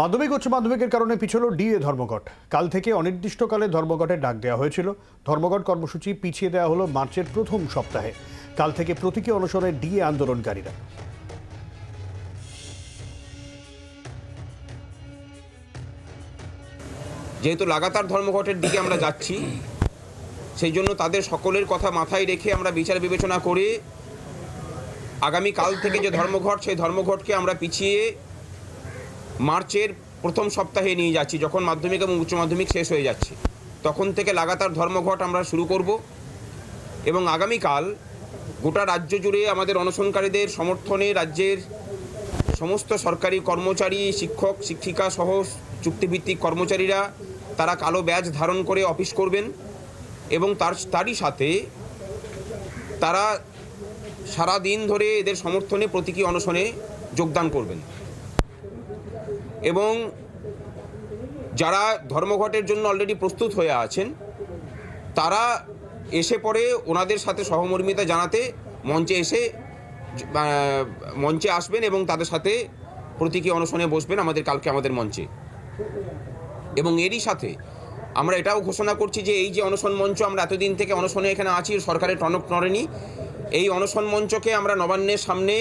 মাধ্যমিক উচ্চ মাধ্যমিকের কারণে পিছলো ডিএ ধর্মঘট। কাল থেকে অনির্দিষ্টকালে ধর্মঘটের ডাক দেওয়া হয়েছিল। ধর্মঘট কর্মসূচি পিছিয়ে দেওয়া হলো মার্চের প্রথম সপ্তাহে। কাল থেকে প্রতীকী অনুসরণে ডিএ আন্দোলনকারীরা। যেহেতু লাগাতার ধর্মঘটের দিকে আমরা যাচ্ছি, সেই জন্য তাদের সকলের কথা মাথায় রেখে আমরা বিচার বিবেচনা করে আগামী কাল থেকে যে ধর্মঘট, সেই ধর্মঘটকে আমরা পিছিয়ে মার্চের প্রথম সপ্তাহে নিয়ে যাচ্ছি, যখন মাধ্যমিক এবং উচ্চ মাধ্যমিক শেষ হয়ে যাচ্ছে। তখন থেকে লাগাতার ধর্মঘট আমরা শুরু করব এবং আগামীকাল গোটা রাজ্য জুড়ে আমাদের অনশনকারীদের সমর্থনে রাজ্যের সমস্ত সরকারি কর্মচারী, শিক্ষক, শিক্ষিকা সহ চুক্তিভিত্তিক কর্মচারীরা তারা কালো ব্যাজ ধারণ করে অফিস করবেন এবং তার, তারই সাথে তারা সারা দিন ধরে এদের সমর্থনে প্রতীকী অনশনে যোগদান করবেন। এবং যারা ধর্মঘটের জন্য অলরেডি প্রস্তুত হয়ে আছেন, তারা এসে পরে ওনাদের সাথে সহমর্মিতা জানাতে মঞ্চে এসে মঞ্চে আসবেন এবং তাদের সাথে প্রতীকী অনশনে বসবেন আমাদের কালকে আমাদের মঞ্চে। এবং এরই সাথে আমরা এটাও ঘোষণা করছি যে এই যে অনশন মঞ্চ আমরা এতদিন থেকে অনশনে এখানে আছি, সরকারের টনক নড়েনি। এই অনশন মঞ্চকে আমরা নবান্নের সামনে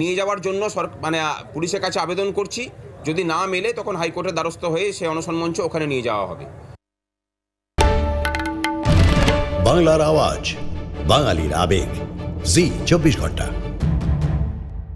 নিয়ে যাওয়ার জন্য সর মানে পুলিশের কাছে আবেদন করছি। যদি না মেলে, তখন হাইকোর্টের দ্বারস্থ হয়ে সে অনশন মঞ্চ ওখানে নিয়ে যাওয়া হবে। বাংলার আওয়াজ, বাঙালির আবেগ। জি, চব্বিশ ঘণ্টা।